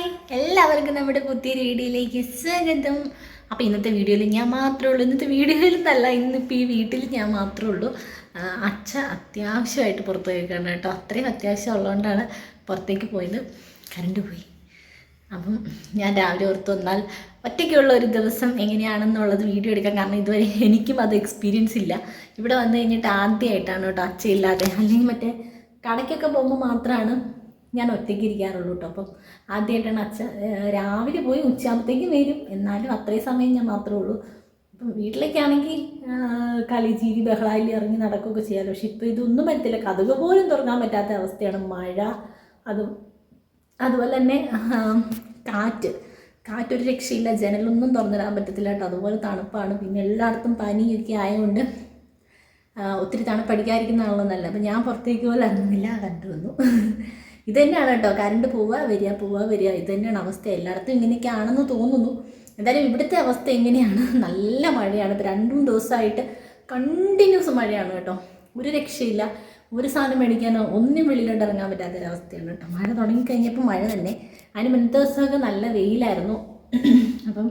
Hi. എല്ലാവർക്കും നമ്മുടെ പുതിയ വീഡിയോയിലേക്ക് സ്വാഗതം. അപ്പോൾ ഇന്നത്തെ വീഡിയോയിൽ ഞാൻ മാത്രമേ ഉള്ളൂ. ഇന്നത്തെ വീഡിയോയിൽ നിന്നല്ല ഇന്നിപ്പോൾ ഈ വീട്ടിൽ ഞാൻ മാത്രമേ ഉള്ളൂ. അച്ഛ അത്യാവശ്യമായിട്ട് പുറത്ത് പോയിക്കാണ് കേട്ടോ അത്രയും അത്യാവശ്യം ഉള്ളതുകൊണ്ടാണ് പുറത്തേക്ക് പോയത്. കറണ്ട് പോയി. അപ്പം ഞാൻ രാവിലെ ഓർത്ത് വന്നാൽ ഒറ്റയ്ക്കുള്ള ഒരു ദിവസം എങ്ങനെയാണെന്നുള്ളത് വീഡിയോ എടുക്കാൻ കാരണം ഇതുവരെ എനിക്കും അത് എക്സ്പീരിയൻസ് ഇല്ല. ഇവിടെ വന്നു കഴിഞ്ഞിട്ട് ആദ്യമായിട്ടാണ് കേട്ടോ അച്ഛയില്ലാതെ അല്ലെങ്കിൽ മറ്റേ കടയ്ക്കൊക്കെ പോകുമ്പോൾ മാത്രമാണ് ഞാൻ ഒറ്റയ്ക്ക് ഇരിക്കാറുള്ളൂ കേട്ടോ അപ്പം ആദ്യമായിട്ടാണ് അച്ഛൻ രാവിലെ പോയി ഉച്ചയാകുമ്പത്തേക്ക് വരും. എന്നാലും അത്രയും സമയം ഞാൻ മാത്രമേ ഉള്ളൂ. അപ്പം വീട്ടിലേക്കാണെങ്കിൽ കളി ചീരി ബഹളാലി ഇറങ്ങി നടക്കുകയൊക്കെ ചെയ്യാമല്ലോ പക്ഷെ ഇപ്പോൾ ഇതൊന്നും പറ്റത്തില്ല. കഥക പോലും തുറക്കാൻ പറ്റാത്ത അവസ്ഥയാണ്. മഴ അതും അതുപോലെ തന്നെ കാറ്റ്. കാറ്റൊരു രക്ഷയില്ല. ജനലൊന്നും തുറന്നിടാൻ പറ്റത്തില്ല കേട്ടോ അതുപോലെ തണുപ്പാണ്. പിന്നെ എല്ലായിടത്തും പനിയൊക്കെ ആയതുകൊണ്ട് ഒത്തിരി തണുപ്പടിക്കാതിരിക്കുന്ന ആളൊന്നല്ല അപ്പം ഞാൻ പുറത്തേക്ക് പോലും ഇറങ്ങുന്നില്ല. കണ്ടു വന്നു ഇത് തന്നെയാണ് കേട്ടോ. കറണ്ട് പോവുക വരിക പോവുക വരിക. ഇത് തന്നെയാണ് അവസ്ഥ. എല്ലായിടത്തും ഇങ്ങനെയൊക്കെ ആണെന്ന് തോന്നുന്നു. എന്തായാലും ഇവിടുത്തെ അവസ്ഥ എങ്ങനെയാണ്? നല്ല മഴയാണ്. ഇപ്പോൾ രണ്ടും ദിവസമായിട്ട് കണ്ടിന്യൂസ് മഴയാണ് കേട്ടോ. ഒരു രക്ഷയില്ല. ഒരു സാധനം മേടിക്കാനോ ഒന്നും വെളിയിലോട്ട് ഇറങ്ങാൻ പറ്റാത്തൊരവസ്ഥയാണ് കേട്ടോ. മഴ തുടങ്ങിക്കഴിഞ്ഞപ്പോൾ മഴ തന്നെ. അതിന് മുന്നത്തെ ദിവസമൊക്കെ നല്ല വെയിലായിരുന്നു. അപ്പം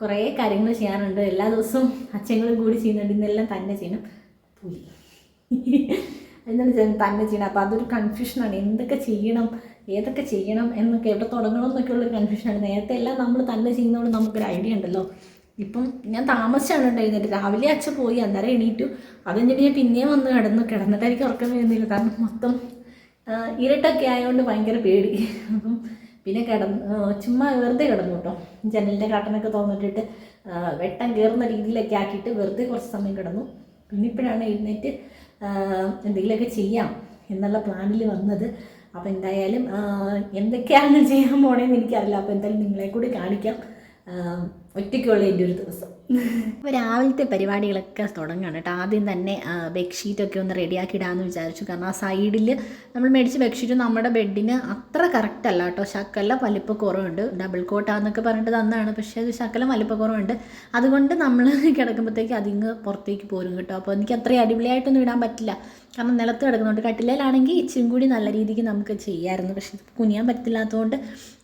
കുറേ കാര്യങ്ങൾ ചെയ്യാറുണ്ട്. എല്ലാ ദിവസവും അച്ഛങ്ങളും കൂടി ചെയ്യുന്നുണ്ട്. ഇന്നെല്ലാം തന്നെ ചെയ്യണം. പുലി എന്നാണ് ഞാൻ തന്നെ ചെയ്യണം? അപ്പോൾ അതൊരു കൺഫ്യൂഷനാണ് എന്തൊക്കെ ചെയ്യണം? ഏതൊക്കെ ചെയ്യണം? എന്നൊക്കെ എവിടെ തുടങ്ങണം എന്നൊക്കെ ഉള്ളൊരു കൺഫ്യൂഷനാണ് നേരത്തെ എല്ലാം നമ്മൾ തന്നെ ചെയ്യുന്നതുകൊണ്ട് നമുക്കൊരു ഐഡിയ ഉണ്ടല്ലോ. ഇപ്പം ഞാൻ താമസിച്ചാണ് ഉണ്ടായിരുന്നത്. രാവിലെ അച്ഛൻ പോയി അന്നേരം എണീറ്റു. അത് കഴിഞ്ഞിട്ട് ഞാൻ പിന്നെയും വന്ന് കിടന്നു കിടന്നിട്ട് ഉറക്കം വരുന്നില്ല. കാരണം മൊത്തം ഇരട്ടൊക്കെ ആയതുകൊണ്ട് ഭയങ്കര പേടി. അപ്പം പിന്നെ കിടന്ന് ചുമ്മാ വെറുതെ കിടന്നു കേട്ടോ. ജനലിന്റെ കട്ടനൊക്കെ തോന്നിട്ടിട്ട് വെട്ടം കയറുന്ന രീതിയിലൊക്കെ ആക്കിയിട്ട് വെറുതെ കുറച്ച് സമയം കിടന്നു. പിന്നെ ഇപ്പോഴാണ് എഴുന്നേറ്റ് എന്തെങ്കിലുമൊക്കെ ചെയ്യാം എന്നുള്ള പ്ലാനിൽ വന്നത്. അപ്പോൾ എന്തായാലും എന്തൊക്കെയാണ് ചെയ്യാൻ പോണേന്ന് എനിക്കറിയില്ല. അപ്പോൾ എന്തായാലും നിങ്ങളെ കൂടി കാണിക്കാം. ഒറ്റയ്ക്കുള്ള എന്റെ ഒരു ദിവസം. അപ്പോൾ രാവിലത്തെ പരിപാടികളൊക്കെ തുടങ്ങുകയാണ് കേട്ടോ. ആദ്യം തന്നെ ബെഡ്ഷീറ്റൊക്കെ ഒന്ന് റെഡിയാക്കി ഇടാമെന്ന് വിചാരിച്ചു. കാരണം ആ സൈഡിൽ നമ്മൾ മേടിച്ച ബെഡ്ഷീറ്റ് നമ്മുടെ ബെഡിന് അത്ര കറക്റ്റ് അല്ല കേട്ടോ. ശക്കല വലിപ്പക്കുറവുണ്ട് ഡബിൾ കോട്ടാന്നൊക്കെ പറഞ്ഞിട്ട് തന്നാണ്. പക്ഷേ അത് ശക്കല വലിപ്പ കുറവുണ്ട്. അതുകൊണ്ട് നമ്മൾ കിടക്കുമ്പോഴത്തേക്ക് അതിങ്ങ് പുറത്തേക്ക് പോരും കേട്ടോ. അപ്പോൾ എനിക്ക് അത്രയും അടിപൊളിയായിട്ടൊന്നും ഇടാൻ പറ്റില്ല. കാരണം നിലത്ത് കിടക്കുന്നുണ്ട് കട്ടിലേലാണെങ്കിൽ ഇച്ചിരി കൂടി നല്ല രീതിക്ക് നമുക്ക് ചെയ്യാമായിരുന്നു പക്ഷേ കുനിയാൻ പറ്റില്ലാത്തതുകൊണ്ട്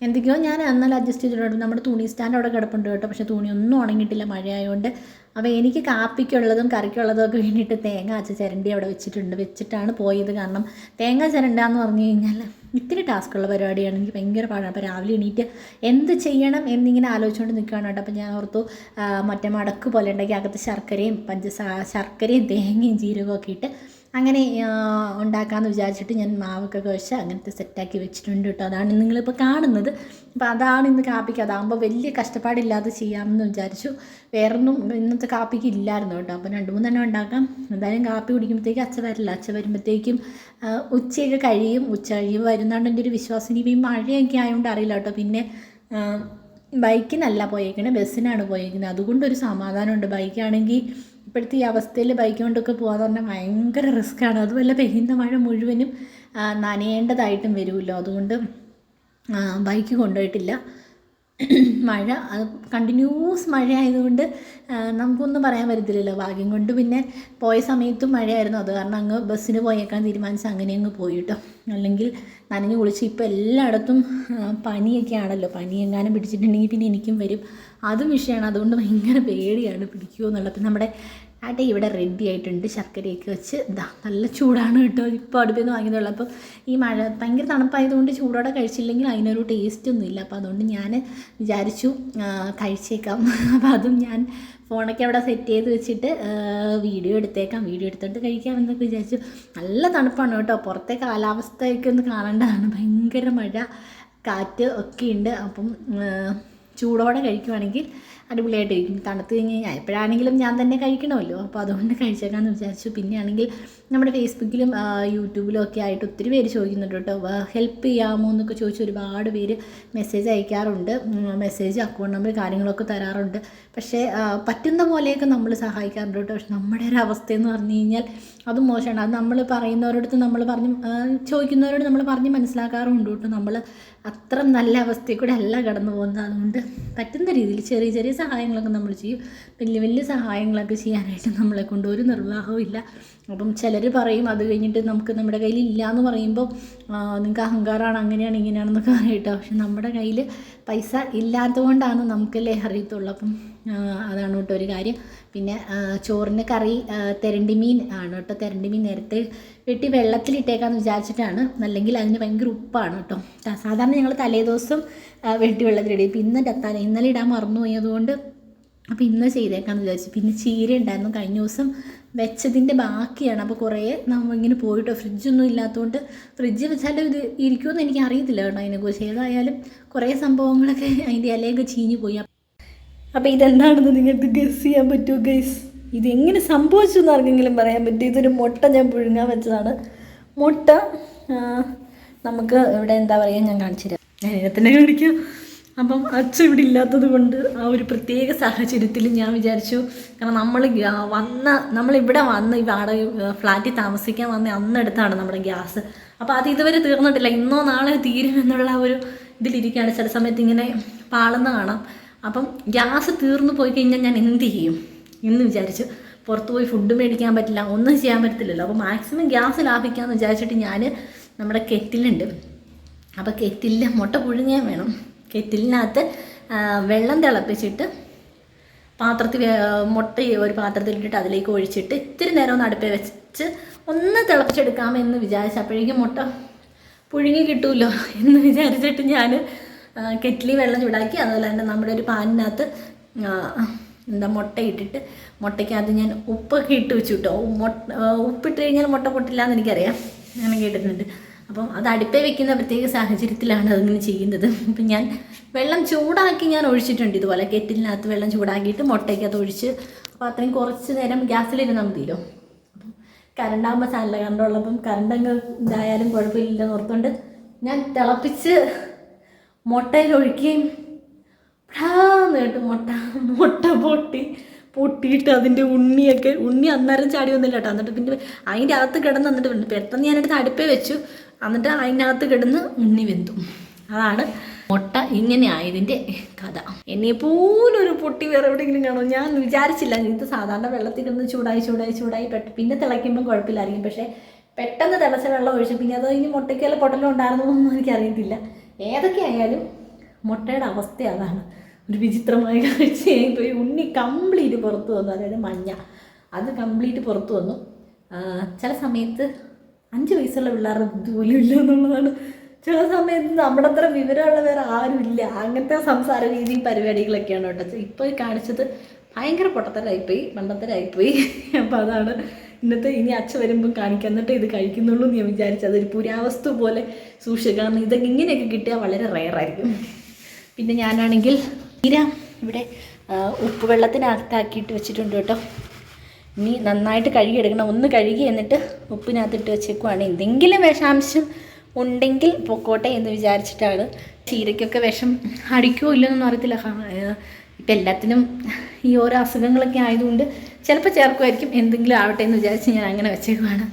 എന്തൊക്കെയോ ഞാൻ എന്നാൽ അഡ്ജസ്റ്റ് ചെയ്തിട്ടുണ്ട്. നമ്മുടെ തുണി സ്റ്റാൻഡ് അവിടെ കിടപ്പുണ്ട് കേട്ടോ. പക്ഷേ തുണിയൊന്നും ഉണങ്ങിയിട്ടില്ല. മഴയായതുകൊണ്ട് അപ്പോൾ എനിക്ക് കാപ്പിക്കുള്ളതും കറിക്കുള്ളതും ഒക്കെ വേണ്ടിയിട്ട് തേങ്ങ അച്ച ചിരണ്ടി അവിടെ വെച്ചിട്ടുണ്ട്. വെച്ചിട്ടാണ് പോയത്. കാരണം തേങ്ങ ചിരണ്ടാന്ന് പറഞ്ഞു കഴിഞ്ഞാൽ ഇത്തിരി ടാസ്ക്കുള്ള പരിപാടിയാണ്. എനിക്ക് ഭയങ്കര പാടാണ് അപ്പോൾ രാവിലെ എണീറ്റ് എന്ത് ചെയ്യണം എന്നിങ്ങനെ ആലോചിച്ചുകൊണ്ട് നിൽക്കുകയാണ് കേട്ടോ. അപ്പോൾ ഞാൻ ഓർത്തു മറ്റേ മടക്ക് പോലെ ഉണ്ടെങ്കിൽ അകത്ത് ശർക്കരയും പഞ്ചസാര ശർക്കരയും തേങ്ങയും ജീരകവും ഒക്കെ ഇട്ട് അങ്ങനെ ഉണ്ടാക്കാമെന്ന് വിചാരിച്ചിട്ട് ഞാൻ മാവൊക്കെ കുഴച്ച് അങ്ങനത്തെ സെറ്റാക്കി വെച്ചിട്ടുണ്ട് കേട്ടോ അതാണ് നിങ്ങളിപ്പോൾ കാണുന്നത്. അപ്പോൾ അതാണ് ഇന്ന് കാപ്പിക്ക്. അതാകുമ്പോൾ വലിയ കഷ്ടപ്പാടില്ലാതെ ചെയ്യാമെന്ന് വിചാരിച്ചു. വേറൊന്നും ഇന്നത്തെ കാപ്പിക്ക് ഇല്ലായിരുന്നു കേട്ടോ അപ്പോൾ രണ്ട് മൂന്നെണ്ണം ഉണ്ടാക്കാം. എന്തായാലും കാപ്പി കുടിക്കുമ്പോഴത്തേക്ക് അച്ഛ വരില്ല. അച്ഛ വരുമ്പോഴത്തേക്കും ഉച്ചയൊക്കെ കഴിയും. ഉച്ച കഴിയുമ്പോൾ വരുന്നതുകൊണ്ട് എന്റെ ഒരു വിശ്വാസം ഇനി ഈ മഴയൊക്കെ ആയതുകൊണ്ട് അറിയില്ല കേട്ടോ പിന്നെ ബൈക്കിനല്ല പോയേക്കണേ. ബസ്സിനാണ് പോയേക്കുന്നത് അതുകൊണ്ടൊരു സമാധാനമുണ്ട്. ബൈക്കാണെങ്കിൽ ഇപ്പോഴത്തെ ഈ അവസ്ഥയിൽ ബൈക്ക് കൊണ്ടൊക്കെ പോകാന്ന് പറഞ്ഞാൽ ഭയങ്കര റിസ്ക്കാണ് അതുമല്ല പെയ്യുന്ന മഴ മുഴുവനും നനയേണ്ടതായിട്ടും വരുമല്ലോ. അതുകൊണ്ട് ബൈക്ക് കൊണ്ടുപോയിട്ടില്ല. മഴ അത് കണ്ടിന്യൂസ് മഴ ആയതുകൊണ്ട് ആ, നമുക്കൊന്നും പറയാൻ പറ്റത്തില്ലല്ലോ. ഭാഗ്യം കൊണ്ട് പിന്നെ പോയ സമയത്തും മഴയായിരുന്നു. അത് കാരണം അങ്ങ് ബസ്സിന് പോയേക്കാൻ തീരുമാനിച്ച് അങ്ങനെ അങ്ങ് പോയി കേട്ടോ അല്ലെങ്കിൽ നനഞ്ഞു കുളിച്ച് ഇപ്പോൾ എല്ലായിടത്തും പനിയൊക്കെ ആണല്ലോ പനി എങ്ങാനും പിടിച്ചിട്ടുണ്ടെങ്കിൽ പിന്നെ എനിക്കും വരും. അതും വിഷയമാണ്. അതുകൊണ്ട് ഭയങ്കര പേടിയാണ് പിടിക്കുമോ എന്നുള്ളത്. നമ്മുടെ ആട്ടെ ഇവിടെ റെഡി ആയിട്ടുണ്ട്. ശർക്കരയൊക്കെ വെച്ച് ഇതാ നല്ല ചൂടാണ് കേട്ടോ. ഇപ്പോൾ അടുപ്പിൽ നിന്ന് വാങ്ങിയതുള്ളൂ അപ്പോൾ ഈ മഴ ഭയങ്കര തണുപ്പായതുകൊണ്ട് ചൂടോടെ കഴിച്ചില്ലെങ്കിൽ അതിനൊരു ടേസ്റ്റ് ഒന്നുമില്ല അപ്പോൾ അതുകൊണ്ട് ഞാൻ വിചാരിച്ചു കഴിച്ചേക്കാം. അപ്പോൾ അതും ഞാൻ ഫോണൊക്കെ അവിടെ സെറ്റ് ചെയ്ത് വെച്ചിട്ട് വീഡിയോ എടുത്തേക്കാം. വീഡിയോ എടുത്തിട്ട് കഴിക്കാം എന്നൊക്കെ വിചാരിച്ചു. നല്ല തണുപ്പാണ് കേട്ടോ. പുറത്തെ കാലാവസ്ഥയൊക്കെ ഒന്ന് കാണേണ്ടതാണ്. ഭയങ്കര മഴ കാറ്റ് ഒക്കെ ഉണ്ട്. അപ്പം ചൂടോടെ കഴിക്കുവാണെങ്കിൽ അടിപൊളിയായിട്ടിരിക്കും. തണുത്ത് കഴിഞ്ഞ് കഴിഞ്ഞാൽ എപ്പോഴാണെങ്കിലും ഞാൻ തന്നെ കഴിക്കണമല്ലോ. അപ്പോൾ അതുകൊണ്ട് കഴിച്ചേക്കാമെന്ന് വിചാരിച്ചു. പിന്നെ ആണെങ്കിൽ നമ്മുടെ ഫേസ്ബുക്കിലും യൂട്യൂബിലും ഒക്കെ ആയിട്ട് ഒത്തിരി പേര് ചോദിക്കുന്നുണ്ട് കേട്ടോ. ഹെൽപ്പ് ചെയ്യാമോ എന്നൊക്കെ ചോദിച്ച് ഒരുപാട് പേര് മെസ്സേജ് അയക്കാറുണ്ട്. മെസ്സേജ് അക്കൗണ്ട് നമ്പർ കാര്യങ്ങളൊക്കെ തരാറുണ്ട്. പക്ഷേ പറ്റുന്ന പോലെയൊക്കെ നമ്മൾ സഹായിക്കാറുണ്ട് കേട്ടോ. പക്ഷെ നമ്മുടെ ഒരു അവസ്ഥ എന്ന് പറഞ്ഞു കഴിഞ്ഞാൽ അത് മോശമാണ്. അത് നമ്മൾ പറയുന്നവരോടത്ത് നമ്മൾ പറഞ്ഞ് ചോദിക്കുന്നവരോട് നമ്മൾ പറഞ്ഞ് മനസ്സിലാക്കാറുണ്ട് കേട്ടോ. നമ്മൾ അത്ര നല്ല അവസ്ഥയിൽ കൂടെ അല്ല കടന്നു പോകുന്നത്. അതുകൊണ്ട് പറ്റുന്ന രീതിയിൽ ചെറിയ ചെറിയ സഹായങ്ങളൊക്കെ നമ്മൾ ചെയ്യും. വലിയ വലിയ സഹായങ്ങളൊക്കെ ചെയ്യാനായിട്ട് നമ്മളെ കൊണ്ട് ഒരു നിർവാഹവും ഇല്ല. അപ്പം ചിലർ പറയും അത് കഴിഞ്ഞിട്ട് നമുക്ക് നമ്മുടെ കയ്യിൽ ഇല്ല എന്ന് പറയുമ്പോൾ നിങ്ങൾക്ക് അഹങ്കാരമാണ് അങ്ങനെയാണ് ഇങ്ങനെയാണെന്നൊക്കെ പറയട്ടോ. പക്ഷെ നമ്മുടെ കയ്യിൽ പൈസ ഇല്ലാത്തതുകൊണ്ടാണ് നമുക്കല്ലേ അറിയത്തുള്ളൂ. അപ്പം അതാണ് കേട്ടോ ഒരു കാര്യം. പിന്നെ ചോറിന് കറി തെരണ്ടി മീൻ ആണ് കേട്ടോ. തെരണ്ടി മീൻ നേരത്തെ വെട്ടി വെള്ളത്തിലിട്ടേക്കാന്ന് വിചാരിച്ചിട്ടാണ്. അല്ലെങ്കിൽ അതിന് ഭയങ്കര ഉപ്പാണ് കേട്ടോ. സാധാരണ ഞങ്ങൾ തലേദിവസം വെട്ടി വെള്ളത്തിലിടും ഇപ്പം ഇന്ന് തല ഇന്നലെ ഇടാൻ മറന്നു അതുകൊണ്ട് അപ്പോൾ ഇന്ന് ചെയ്തേക്കാന്ന് വിചാരിച്ചു. പിന്നെ ചീര ഉണ്ടായിരുന്നു. കഴിഞ്ഞ ദിവസം വെച്ചതിന്റെ ബാക്കിയാണ്. അപ്പോൾ കുറേ നമ്മൾ ഇങ്ങനെ പോയിട്ടോ. ഫ്രിഡ്ജൊന്നും ഇല്ലാത്തതുകൊണ്ട് ഫ്രിഡ്ജ് വെച്ചാലും ഇത് ഇരിക്കുമെന്ന് എനിക്ക് അറിയത്തില്ല കേട്ടോ അതിനെക്കുറിച്ച്. ഏതായാലും കുറേ സംഭവങ്ങളൊക്കെ അതിന്റെ ഇലയൊക്കെ ചീഞ്ഞു പോയി. അപ്പോൾ ഇതെന്താണെന്ന് നിങ്ങൾക്ക് ഗസ് ചെയ്യാൻ പറ്റുമോ ഗൈസ് ഇതെങ്ങനെ സംഭവിച്ചു എന്ന് ആർക്കെങ്കിലും പറയാൻ പറ്റും ഇതൊരു മുട്ട ഞാൻ പുഴുങ്ങാൻ വെച്ചതാണ്. മുട്ട നമുക്ക് ഇവിടെ എന്താ പറയുക ഞാൻ കാണിച്ചു തരാം ഞാൻ ഇതിനെ തന്നെ കാണിക്കാം. അപ്പം അച്ഛൻ ഇവിടെ ഇല്ലാത്തത് കൊണ്ട് ആ ഒരു പ്രത്യേക സാഹചര്യത്തിൽ ഞാൻ വിചാരിച്ചു കാരണം നമ്മൾ വന്ന നമ്മളിവിടെ വന്ന് ഈ വാട ഫ്ലാറ്റിൽ താമസിക്കാൻ വന്ന അന്നെടുത്താണ് നമ്മുടെ ഗ്യാസ്. അപ്പോൾ അത് ഇതുവരെ തീർന്നിട്ടില്ല. ഇന്നോ നാളെ തീരും എന്നുള്ള ഒരു ഇതിലിരിക്കുകയാണ്. ചില സമയത്ത് ഇങ്ങനെ പാളുന്ന കാണാം. അപ്പം ഗ്യാസ് തീർന്നു പോയി കഴിഞ്ഞാൽ ഞാൻ എന്ത് ചെയ്യും? എന്ന് വിചാരിച്ചു. പുറത്ത് പോയി ഫുഡ് മേടിക്കാൻ പറ്റില്ല. ഒന്നും ചെയ്യാൻ പറ്റത്തില്ലല്ലോ. അപ്പോൾ മാക്സിമം ഗ്യാസ് ലാഭിക്കാമെന്ന് വിചാരിച്ചിട്ട് ഞാൻ നമ്മുടെ കെറ്റിലുണ്ട്. അപ്പോൾ കെറ്റിലിൽ മുട്ട പുഴുങ്ങാൻ വേണം. കെറ്റിലിനകത്ത് വെള്ളം തിളപ്പിച്ചിട്ട് പാത്രത്തിൽ മുട്ട ഒരു പാത്രത്തിലിട്ടിട്ട് അതിലേക്ക് ഒഴിച്ചിട്ട് ഇത്തിരി നേരം ഒന്ന് അടുപ്പേ വെച്ച് ഒന്ന് തിളപ്പിച്ചെടുക്കാമെന്ന് വിചാരിച്ചു അപ്പോഴേക്കും മുട്ട പുഴുങ്ങി കിട്ടുമല്ലോ എന്ന് വിചാരിച്ചിട്ട് ഞാൻ കെറ്റിലി വെള്ളം ചൂടാക്കി അതുപോലെ തന്നെ നമ്മുടെ ഒരു പാനിനകത്ത് എന്താ മുട്ട ഇട്ടിട്ട് മുട്ടയ്ക്കകത്ത് ഞാൻ ഉപ്പൊക്കെ ഇട്ട് വെച്ചു കേട്ടോ. മുട്ട ഉപ്പിട്ട് കഴിഞ്ഞാൽ മുട്ട പൊട്ടില്ല എന്ന് എനിക്കറിയാം. അങ്ങനെ കേട്ടിട്ടുണ്ട് അപ്പം അത് അടുപ്പേ വെക്കുന്ന പ്രത്യേക സാഹചര്യത്തിലാണ് അതിങ്ങനെ ചെയ്യുന്നത്. അപ്പം ഞാൻ വെള്ളം ചൂടാക്കി ഞാൻ ഒഴിച്ചിട്ടുണ്ട് ഇതുപോലെ. കെറ്റിലിനകത്ത് വെള്ളം ചൂടാക്കിയിട്ട് മുട്ടയ്ക്കകത്ത് ഒഴിച്ച് അപ്പോൾ അത്രയും കുറച്ച് നേരം ഗ്യാസിലിരുന്നാൽ മതിയല്ലോ. അപ്പം കറണ്ടാകുമ്പോൾ സാധനമില്ല കറണ്ട് അങ്ങ് ഇതായാലും കുഴപ്പമില്ലെന്ന് ഓർത്തുകൊണ്ട് ഞാൻ തിളപ്പിച്ച് മുട്ടയിൽ ഒഴിക്കുകയും ഭ്രാന്ന് കേട്ട് മുട്ട മുട്ട പൊട്ടി പൊട്ടിയിട്ട് അതിന്റെ ഉണ്ണിയൊക്കെ ഉണ്ണി അന്നേരം ചാടി വന്നില്ല കേട്ടോ. എന്നിട്ട് പിന്നെ അതിന്റെ അകത്ത് കിടന്ന് എന്നിട്ട് പെട്ടെന്ന് ഞാനെടുത്ത് അടുപ്പേ വെച്ചു. എന്നിട്ട് അതിനകത്ത് കിടന്ന് ഉണ്ണി വെന്തു. അതാണ് മുട്ട ഇങ്ങനെ ആയതിന്റെ കഥ. എന്നെ ഒരു പൊട്ടി വേറെ എവിടെയെങ്കിലും കാണോ ഞാൻ വിചാരിച്ചില്ല. ഇത് സാധാരണ വെള്ളത്തിൽ കിടന്ന് ചൂടായി ചൂടായി ചൂടായി പെട്ട് പിന്നെ തിളയ്ക്കുമ്പോൾ കുഴപ്പമില്ലായിരിക്കും. പക്ഷേ പെട്ടെന്ന് തിളച്ച വെള്ളം ഒഴിച്ചു പിന്നെ അത് ഇനി മുട്ടയ്ക്കല്ല പൊട്ടലും ഉണ്ടായിരുന്നൊന്നും എനിക്കറിയത്തില്ല ഏതൊക്കെ ആയാലും മുട്ടയുടെ അവസ്ഥ അതാണ്. ഒരു വിചിത്രമായ കാഴ്ചയായി പോയി. ഉണ്ണി കംപ്ലീറ്റ് പുറത്തു വന്നു. അതായത് മഞ്ഞ. അത് കംപ്ലീറ്റ് പുറത്തു വന്നു. ചില സമയത്ത് അഞ്ച് വയസ്സുള്ള പിള്ളേരുടെ ബുദ്ധി പോലും ഇല്ല എന്നുള്ളതാണ്. ചില സമയത്ത് നമ്മുടെ അത്ര വിവരമുള്ള വേറെ ആരും ഇല്ല അങ്ങനത്തെ സംസാര രീതിയും പരിപാടികളൊക്കെയാണ് കേട്ടോ. ഇപ്പോൾ കാണിച്ചത് ഭയങ്കര പൊട്ടത്തരായിപ്പോയി മണ്ടത്തരായിപ്പോയി. അപ്പോൾ അതാണ് ഇന്നത്തെ ഇനി അച്ഛ വരുമ്പം കാണിക്കാം. എന്നിട്ട് ഇത് കഴിക്കുന്നുള്ളൂ എന്ന് ഞാൻ വിചാരിച്ചത്. അതൊരു പുരാവസ്തു പോലെ സൂക്ഷിക്കുക കാരണം ഇതൊക്കെ ഇങ്ങനെയൊക്കെ കിട്ടിയാൽ വളരെ റയറായിരിക്കും പിന്നെ ഞാനാണെങ്കിൽ തീരാ ഇവിടെ ഉപ്പ് വെള്ളത്തിനകത്താക്കിയിട്ട് വെച്ചിട്ടുണ്ട് കേട്ടോ. ഇനി നന്നായിട്ട് കഴുകിയെടുക്കണം. ഒന്ന് കഴുകി എന്നിട്ട് ഉപ്പിനകത്തിട്ട് വെച്ചേക്കുവാണ്. എന്തെങ്കിലും വിഷാംശം ഉണ്ടെങ്കിൽ പൊക്കോട്ടെ എന്ന് വിചാരിച്ചിട്ടാണ് ചീരയ്ക്കൊക്കെ വിഷം അടിക്കുമോ ഇല്ലെന്നൊന്നും അറിയത്തില്ല. ഇപ്പം എല്ലാത്തിനും ഈ ഓരോ അസുഖങ്ങളൊക്കെ ആയതുകൊണ്ട് ചിലപ്പോൾ ചേർക്കുമായിരിക്കും. എന്തെങ്കിലും ആവട്ടെ എന്ന് വിചാരിച്ച് ഞാൻ അങ്ങനെ വെച്ചേക്കുവാണ്.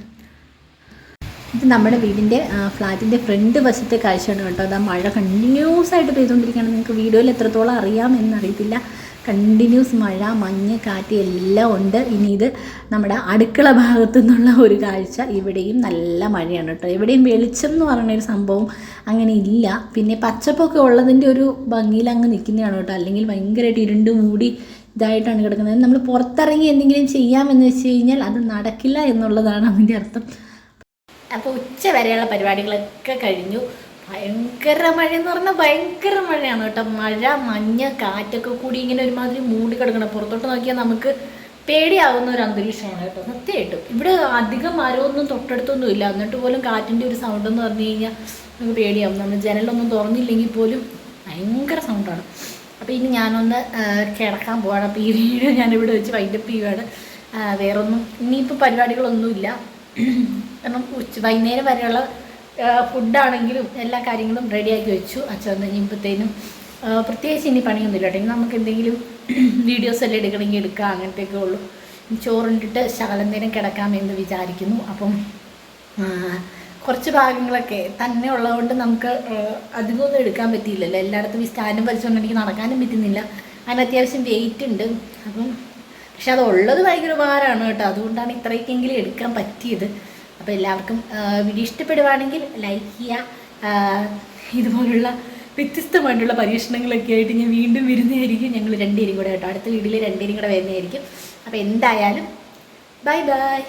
ഇത് നമ്മുടെ വീടിന്റെ ഫ്ലാറ്റിന്റെ ഫ്രണ്ട് വശത്തെ കാഴ്ചയാണ് കേട്ടോ. അതാ മഴ കണ്ടിന്യൂസ് ആയിട്ട് പെയ്തുകൊണ്ടിരിക്കുകയാണ്. നിങ്ങൾക്ക് വീഡിയോയിൽ എത്രത്തോളം അറിയാം എന്നറിയത്തില്ല. കണ്ടിന്യൂസ് മഴ മഞ്ഞ് കാറ്റ് എല്ലാം ഉണ്ട്. ഇനി ഇത് നമ്മുടെ അടുക്കള ഭാഗത്തു നിന്നുള്ള ഒരു കാഴ്ച. ഇവിടെയും നല്ല മഴയാണ് കേട്ടോ. എവിടെയും വെളിച്ചം എന്ന് ഒരു സംഭവം അങ്ങനെ ഇല്ല. പിന്നെ പച്ചപ്പൊക്കെ ഉള്ളതിന്റെ ഒരു ഭംഗിയിൽ അങ്ങ് നിൽക്കുന്നതാണ് കേട്ടോ. അല്ലെങ്കിൽ ഭയങ്കരമായിട്ട് ഇരുണ്ട് മൂടി ഇതായിട്ടാണ് കിടക്കുന്നത്. നമ്മൾ പുറത്തിറങ്ങി എന്തെങ്കിലും ചെയ്യാമെന്ന് വെച്ച് കഴിഞ്ഞാൽ അത് നടക്കില്ല എന്നുള്ളതാണ് അതിന്റെ അർത്ഥം. അപ്പോൾ ഉച്ച വരെയുള്ള പരിപാടികളൊക്കെ കഴിഞ്ഞു. ഭയങ്കര മഴ എന്ന് പറഞ്ഞാൽ ഭയങ്കര മഴയാണ് കേട്ടോ. മഴ മഞ്ഞ കാറ്റൊക്കെ കൂടി ഇങ്ങനെ ഒരുമാതിരി മൂടി കിടക്കണം. പുറത്തോട്ട് നോക്കിയാൽ നമുക്ക് പേടിയാവുന്ന ഒരു അന്തരീക്ഷമാണ് കേട്ടോ. സത്യമായിട്ടും. ഇവിടെ അധികം മരമൊന്നും തൊട്ടടുത്തൊന്നും ഇല്ല. എന്നിട്ട് പോലും കാറ്റിന്റെ ഒരു സൗണ്ട് എന്ന് പറഞ്ഞു കഴിഞ്ഞാൽ നമുക്ക് പേടിയാവും. നമ്മൾ ജനലൊന്നും തുറന്നില്ലെങ്കിൽ പോലും ഭയങ്കര സൗണ്ടാണ് അപ്പോൾ ഇനി ഞാനൊന്ന് കിടക്കാൻ പോവാണ്. അപ്പോൾ ഈ വീഡിയോ ഞാനിവിടെ വെച്ച് വൈൻഡപ്പ് ചെയ്യുവാണ്. വേറൊന്നും ഇനിയിപ്പോൾ പരിപാടികളൊന്നുമില്ല. കാരണം ഉച്ച വൈകുന്നേരം വരെയുള്ള ഫുഡാണെങ്കിലും എല്ലാ കാര്യങ്ങളും റെഡിയാക്കി വെച്ചു. അച്ഛൻ വന്ന് കഴിയുമ്പോഴത്തേനും പ്രത്യേകിച്ച് ഇനി പണിയൊന്നുമില്ല കേട്ടോ. ഇനി നമുക്ക് എന്തെങ്കിലും വീഡിയോസ് എല്ലാം എടുക്കണമെങ്കിൽ എടുക്കാം. അങ്ങനത്തെയൊക്കെ ഉള്ളൂ. ചോറുണ്ടിട്ട് ശകലം നേരം കിടക്കാമെന്ന് വിചാരിക്കുന്നു. അപ്പം കുറച്ച് ഭാഗങ്ങളൊക്കെ തന്നെ ഉള്ളതുകൊണ്ട് നമുക്ക് അധികമൊന്നും എടുക്കാൻ പറ്റിയില്ലല്ലോ. എല്ലായിടത്തും ഈ സ്റ്റാൻഡും വലിച്ചുകൊണ്ട് എനിക്ക് നടക്കാനും പറ്റുന്നില്ല. അതിന് അത്യാവശ്യം വെയിറ്റ് ഉണ്ട്. അപ്പം പക്ഷെ അത് ഉള്ളത് ഭയങ്കര ഉപകാരമാണ് കേട്ടോ. അതുകൊണ്ടാണ് ഇത്രയ്ക്കെങ്കിലും എടുക്കാൻ പറ്റിയത്. അപ്പോൾ എല്ലാവർക്കും വീഡിയോ ഇഷ്ടപ്പെടുവാണെങ്കിൽ ലൈക്ക് ചെയ്യുക ഇതുപോലുള്ള വ്യത്യസ്തമായിട്ടുള്ള പരീക്ഷണങ്ങളൊക്കെ ആയിട്ട് ഞാൻ വീണ്ടും വരുന്നതായിരിക്കും. ഞങ്ങൾ രണ്ടുപേരും കൂടെ കേട്ടോ. അടുത്ത വീഡിയോയിൽ രണ്ടുപേരും കൂടെ വരുന്നതായിരിക്കും. അപ്പോൾ എന്തായാലും ബൈ ബൈ